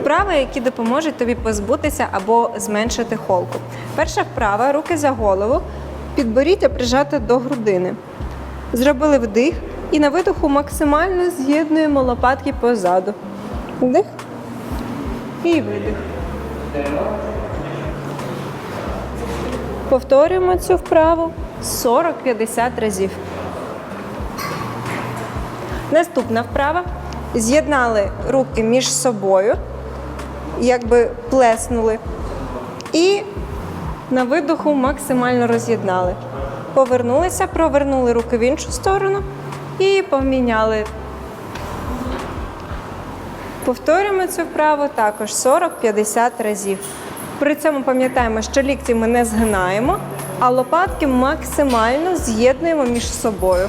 Вправи, які допоможуть тобі позбутися або зменшити холку. Перша вправа руки за голову, підборіддя прижати до грудини. Зробили вдих і на видоху максимально з'єднуємо лопатки позаду. Вдих і видих. Повторюємо цю вправу 40-50 разів. Наступна вправа. З'єднали руки між собою, якби плеснули. І на видоху максимально роз'єднали. Повернулися, провернули руки в іншу сторону і поміняли. Повторюємо цю вправу також 40-50 разів. При цьому пам'ятаємо, що лікті ми не згинаємо, а лопатки максимально з'єднуємо між собою.